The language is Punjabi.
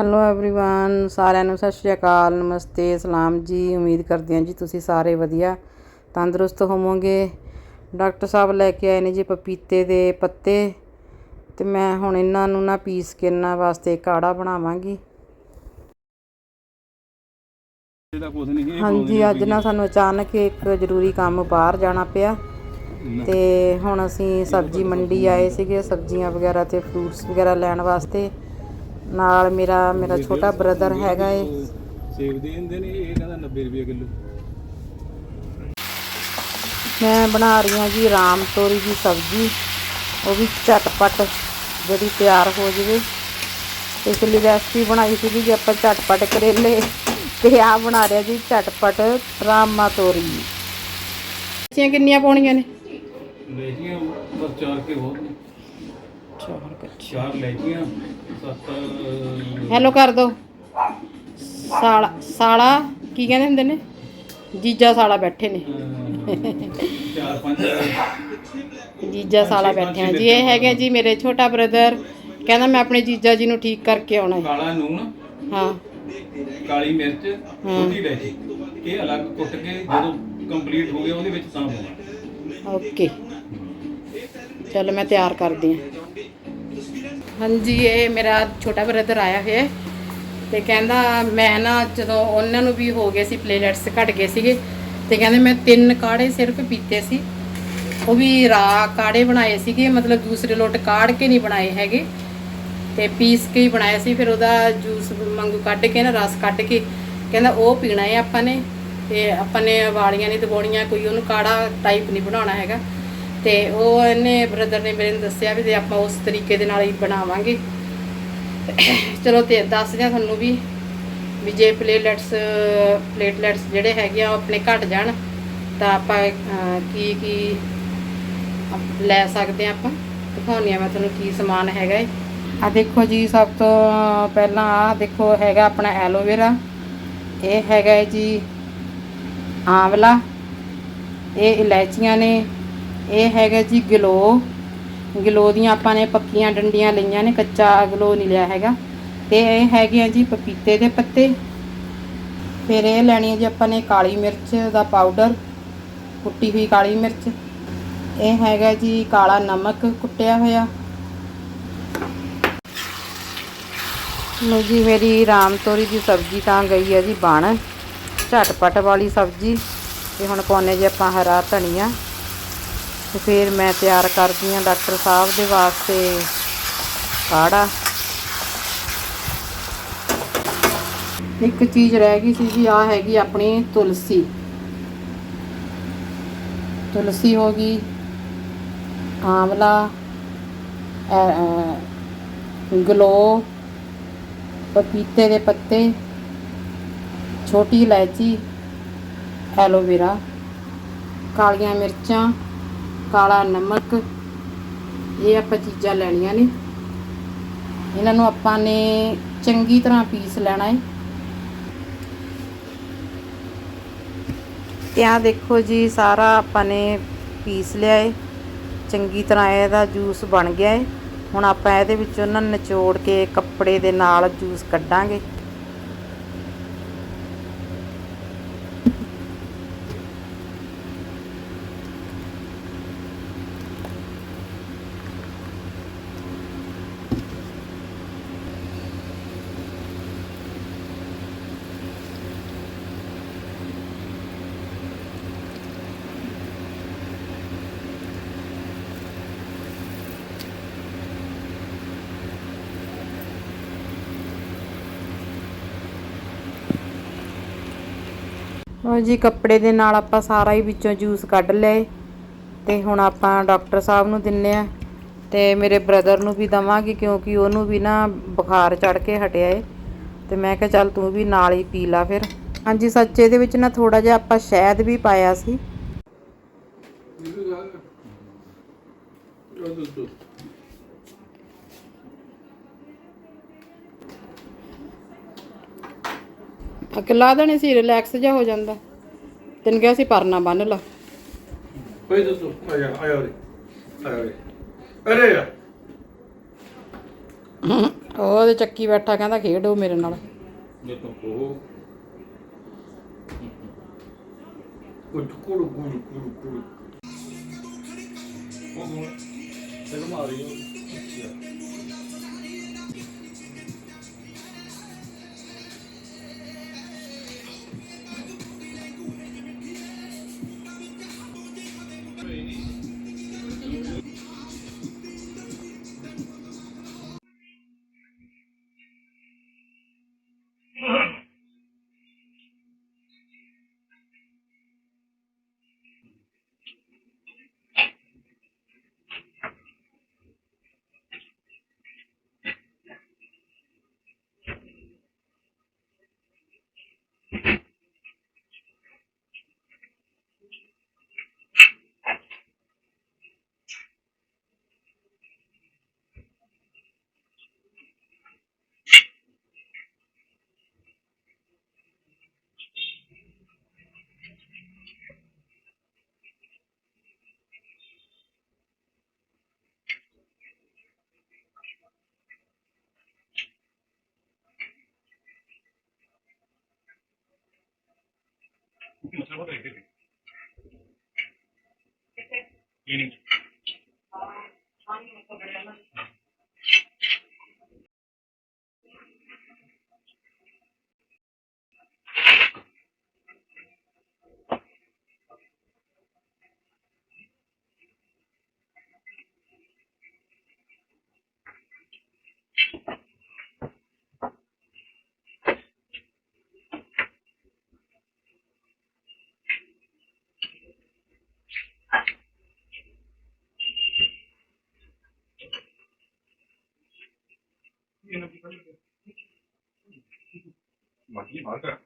ਹੈਲੋ एवरीवन ਸਾਰਿਆਂ ਨੂੰ ਸਤਿ ਸ਼੍ਰੀ ਅਕਾਲ ਨਮਸਤੇ ਸਲਾਮ ਜੀ ਉਮੀਦ ਕਰਦੇ ਹਾਂ ਜੀ ਤੁਸੀਂ ਸਾਰੇ ਵਧੀਆ ਤੰਦਰੁਸਤ ਹੋਵੋਗੇ ਡਾਕਟਰ ਸਾਹਿਬ ਲੈ ਕੇ ਆਏ ਨੇ ਜੀ ਪਪੀਤੇ ਦੇ ਪੱਤੇ ਤੇ ਮੈਂ ਹੁਣ ਇਹਨਾਂ ਨੂੰ ਨਾ ਪੀਸ ਕੇ ਇਹਨਾਂ ਵਾਸਤੇ ਕਾੜਾ ਬਣਾਵਾਂਗੀ ਇਹਦਾ ਕੁਝ ਨਹੀਂ ਇਹ ਹਾਂਜੀ ਅੱਜ ਨਾ ਸਾਨੂੰ ਅਚਾਨਕ ਇੱਕ ਜ਼ਰੂਰੀ ਕੰਮ ਬਾਹਰ ਜਾਣਾ ਪਿਆ ਤੇ ਹੁਣ ਅਸੀਂ ਸਬਜ਼ੀ ਮੰਡੀ ਆਏ ਸੀਗੇ ਸਬਜ਼ੀਆਂ ਵਗੈਰਾ ਤੇ ਫਰੂਟਸ ਵਗੈਰਾ ਲੈਣ ਵਾਸਤੇ ਨਾਲ ਮੇਰਾ ਮੇਰਾ ਛੋਟਾ ਬ੍ਰਦਰ ਹੈਗਾ ਏ। ਸੇਬ ਦੇ ਦਿੰਦੇ ਨੇ ਇਹ ਕਹਿੰਦਾ 90 ਰੁਪਏ ਕਿਲੋ। ਮੈਂ ਬਣਾ ਰਹੀ ਹਾਂ ਜੀ ਰਾਮ ਤੋਰੀ ਦੀ ਸਬਜ਼ੀ। ਉਹ ਵੀ ਝਟਪਟ ਜਿਹੜੀ ਤਿਆਰ ਹੋ ਜਾਵੇ। ਪਿਛਲੀ ਰੈਸਪੀ ਬਣਾਈ ਸੀ ਜੀ ਆਪਾਂ ਝਟਪਟ ਕਰੇਲੇ। ਤੇ ਆ ਬਣਾ ਰਿਹਾ ਜੀ ਝਟਪਟ ਰਾਮਾ ਤੋਰੀ। ਬੱਚੀਆਂ ਕਿੰਨੀਆਂ ਪਾਉਣੀਆਂ ਨੇ? ਲੈਜੀਆਂ ਬਸ ਚਾਰ ਕੇ ਬਹੁਤ ਨੇ। ਚਾਰ ਕੱਚੀ ਚਾਰ ਲੈਜੀਆਂ ਸੱਤ ਹੈਲੋ ਕਰ ਦੋ। ਸਾਲਾ ਸਾਲਾ ਕੀ ਕਹਿੰਦੇ ਹੁੰਦੇ ਨੇ? ਜੀਜਾ ਸਾਲਾ ਬੈਠੇ ਨੇ। ਅਹ, ਚਾਰ ਪੰਜ ਜੀਜਾ ਸਾਲਾ ਬੈਠੇ ਆ ਜੀ ਇਹ ਹੈਗੇ ਜੀ ਮੇਰੇ ਛੋਟਾ ਬ੍ਰਦਰ ਕਹਿੰਦਾ ਮੈਂ ਆਪਣੇ ਜੀਜਾ ਜੀ ਨੂੰ ਠੀਕ ਕਰਕੇ ਆਉਣਾ ਹੈ। ਕਾਲਾ ਨੂਣ ਹਾਂ। ਕਾਲੀ ਮਿਰਚ ਛੋਟੀ ਇਲਾਇਚੀ ਇਹ ਅਲੱਗ ਕੁੱਟ ਕੇ ਜਦੋਂ ਕੰਪਲੀਟ ਹੋ ਗਿਆ ਉਹਦੇ ਵਿੱਚ ਤਾਂ ਪਾਉਣਾ। ਓਕੇ। ਚਲੋ ਮੈਂ ਤਿਆਰ ਕਰਦੀ ਹਾਂ। ਹਾਂਜੀ, ਇਹ ਮੇਰਾ ਛੋਟਾ ਬ੍ਰਦਰ ਆਇਆ ਹੋਇਆ ਹੈ ਤੇ ਕਹਿੰਦਾ ਮੈਂ ਨਾ ਜਦੋਂ ਉਹਨਾਂ ਨੂੰ ਵੀ ਹੋ ਗਏ ਸੀ ਪਲੇਲੈਟਸ ਘਟ ਗਏ ਸੀਗੇ, ਤੇ ਕਹਿੰਦੇ ਮੈਂ ਤਿੰਨ ਕਾੜੇ ਸਿਰਫ ਪੀਤੇ ਸੀ। ਉਹ ਵੀ ਰਾ ਕਾੜੇ ਬਣਾਏ ਸੀਗੇ, ਮਤਲਬ ਦੂਸਰੇ ਲੋਟ ਕਾੜ ਕੇ ਨਹੀਂ ਬਣਾਏ ਹੈਗੇ। ਤੇ ਪੀਸ ਕੇ ਹੀ ਬਣਾਇਆ ਸੀ, ਫਿਰ ਉਹਦਾ ਜੂਸ ਮੰਗੂ ਕੱਢ ਕੇ ਨਾ ਰਸ ਕੱਢ ਕੇ ਕਹਿੰਦਾ ਉਹ ਪੀਣਾ ਹੈ ਆਪਾਂ ਨੇ, ਤੇ ਆਪਾਂ ਨੇ ਵਾਲੀਆਂ ਨਹੀਂ ਦਬਾਉਣੀਆਂ ਕੋਈ ਉਹਨੂੰ ਕਾੜਾ ਟਾਈਪ ਨਹੀਂ ਬਣਾਉਣਾ ਹੈਗਾ। ਤੇ ਉਹ ਇਹਨੇ ਬ੍ਰਦਰ ਨੇ ਮੇਰੇ ਨੂੰ ਦੱਸਿਆ ਵੀ ਤੇ ਆਪਾਂ ਉਸ ਤਰੀਕੇ ਦੇ ਨਾਲ ਹੀ ਬਣਾਵਾਂਗੇ। ਚਲੋ ਤੇ ਦੱਸ ਦਿਆਂ ਤੁਹਾਨੂੰ ਵੀ ਵੀ ਜੇ ਪਲੇਟਲੈਟਸ ਪਲੇਟਲੈਟਸ ਜਿਹੜੇ ਹੈਗੇ ਆ ਉਹ ਆਪਣੇ ਘਟ ਜਾਣ, ਤਾਂ ਆਪਾਂ ਕੀ ਕੀ ਲੈ ਸਕਦੇ ਆ ਆਪਾਂ? ਦਿਖਾਉਂਦੀ ਆ ਮੈਂ ਤੁਹਾਨੂੰ ਕੀ ਸਮਾਨ ਹੈਗਾ ਹੈ ਆ ਦੇਖੋ ਜੀ, ਸਭ ਤੋਂ ਪਹਿਲਾਂ ਆ ਦੇਖੋ, ਹੈਗਾ ਆਪਣਾ ਐਲੋਵੇਰਾ ਇਹ ਹੈਗਾ ਹੈ ਜੀ, ਆਂਵਲਾ। ਇਹ ਇਲਾਇਚੀਆਂ ਨੇ। ਇਹ ਹੈਗਾ ਜੀ ਗਲੋ। ਗਲੋ ਦੀਆਂ ਆਪਾਂ ਨੇ ਪੱਕੀਆਂ ਡੰਡੀਆਂ ਲਈਆਂ ਨੇ, ਕੱਚਾ ਗਲੋ ਨਹੀਂ ਲਿਆ ਹੈਗਾ। ਤੇ ਇਹ ਹੈਗੇ ਆ ਜੀ ਪਪੀਤੇ ਦੇ ਪੱਤੇ। ਫਿਰ ਇਹ ਲੈਣੀ ਹੈ ਜੀ ਆਪਾਂ ਨੇ ਕਾਲੀ ਮਿਰਚ ਦਾ ਪਾਊਡਰ, ਕੁੱਟੀ ਹੋਈ ਕਾਲੀ ਮਿਰਚ। ਇਹ ਹੈਗਾ ਜੀ ਕਾਲਾ ਨਮਕ ਕੁੱਟਿਆ ਹੋਇਆ। ਲੋ ਜੀ ਮੇਰੀ ਰਾਮ ਤੋਰੀ ਦੀ ਸਬਜ਼ੀ ਤਾਂ ਗਈ ਹੈ ਜੀ ਬਣ। ਝਟਪਟ ਵਾਲੀ ਸਬਜ਼ੀ। ਤੇ ਹੁਣ ਪਾਉਨੇ ਜੀ ਆਪਾਂ ਹਰਾ ਧਨੀਆ। ਤੇ ਫਿਰ ਮੈਂ ਤਿਆਰ ਕਰਦੀ ਹਾਂ ਡਾਕਟਰ ਸਾਹਿਬ ਦੇ ਵਾਸਤੇ ਕਾੜਾ। ਇੱਕ ਚੀਜ਼ ਰਹਿ ਗਈ ਸੀ ਜੀ ਆ ਹੈਗੀ ਆਪਣੀ ਤੁਲਸੀ। ਤੁਲਸੀ ਹੋ ਗਈ ਆਮਲਾ ਗਲੋ, ਪਪੀਤੇ ਦੇ ਪੱਤੇ, ਛੋਟੀ ਇਲਾਇਚੀ, ਐਲੋਵੇਰਾ, ਕਾਲੀਆਂ ਮਿਰਚਾਂ ਕਾਲਾ ਨਮਕ, ਇਹ ਆਪਾਂ ਚੀਜ਼ਾਂ ਲੈਣੀਆਂ ਨੇ। ਇਹਨਾਂ ਨੂੰ ਆਪਾਂ ਨੇ ਚੰਗੀ ਤਰ੍ਹਾਂ ਪੀਸ ਲੈਣਾ ਹੈ। ਤੇ ਆਹ ਦੇਖੋ ਜੀ, ਸਾਰਾ ਆਪਾਂ ਨੇ ਪੀਸ ਲਿਆ ਹੈ। ਚੰਗੀ ਤਰ੍ਹਾਂ ਇਹਦਾ ਜੂਸ ਬਣ ਗਿਆ ਹੈ। ਹੁਣ ਆਪਾਂ ਇਹਦੇ ਵਿੱਚੋਂ ਨਾ ਨਿਚੋੜ ਕੇ ਕੱਪੜੇ ਦੇ ਨਾਲ ਜੂਸ ਕੱਢਾਂਗੇ। ਲਓ ਜੀ, ਕੱਪੜੇ ਦੇ ਨਾਲ ਆਪਾਂ ਸਾਰਾ ਹੀ ਵਿੱਚੋਂ ਜੂਸ ਕੱਢ ਲਏ। ਤੇ ਹੁਣ ਆਪਾਂ ਡਾਕਟਰ ਸਾਹਿਬ ਨੂੰ ਦਿੰਨੇ ਆ। ਤੇ ਮੇਰੇ ਬ੍ਰਦਰ ਨੂੰ ਵੀ ਦਵਾਂਗੀ, ਕਿਉਂਕਿ ਉਹਨੂੰ ਵੀ ਨਾ ਬੁਖਾਰ ਚੜ ਕੇ ਹਟਿਆ ਏ। ਤੇ ਮੈਂ ਕਿਹਾ, ਚੱਲ ਤੂੰ ਵੀ ਨਾਲ ਹੀ ਪੀ ਲਾ ਫਿਰ। ਹਾਂਜੀ, ਸੱਚੇ ਦੇ ਵਿੱਚ ਨਾ ਥੋੜਾ ਜਿਹਾ ਆਪਾਂ ਸ਼ਹਿਦ ਵੀ ਪਾਇਆ ਸੀ। ਅੱਗੇ ਲਾ ਦੇਣੇ ਸੀ ਰਿਲੈਕਸ ਜਿਹਾ ਹੋ ਜਾਂਦਾ। ਤੈਨੂੰ ਕਿਹਾ ਸੀ ਪਰਨਾ ਬੰਨ ਲਾ। ਓਏ ਦੋਸਤੋ ਆ ਜਾ ਆ ਜਾ ਉਰੇ ਆ ਜਾ ਉਰੇ। ਅਰੇ ਯਾਰ। ਉਹਦੇ ਚੱਕੀ ਬੈਠਾ ਕਹਿੰਦਾ ਖੇਡੋ ਮੇਰੇ ਨਾਲ। ਕੁੜ ਕੁੜ ਕੁੜ ਕੁੜ ਕੁੜ ਉਹ ਰਹੀ ਹੈ ਮਤਲਬ ਉਹ ਦੇਖਦੇ ਇਹ ਨਹੀਂ ਇਹਨਾਂ ਦੀ ਮਾਗੀ ਮਾਗਾ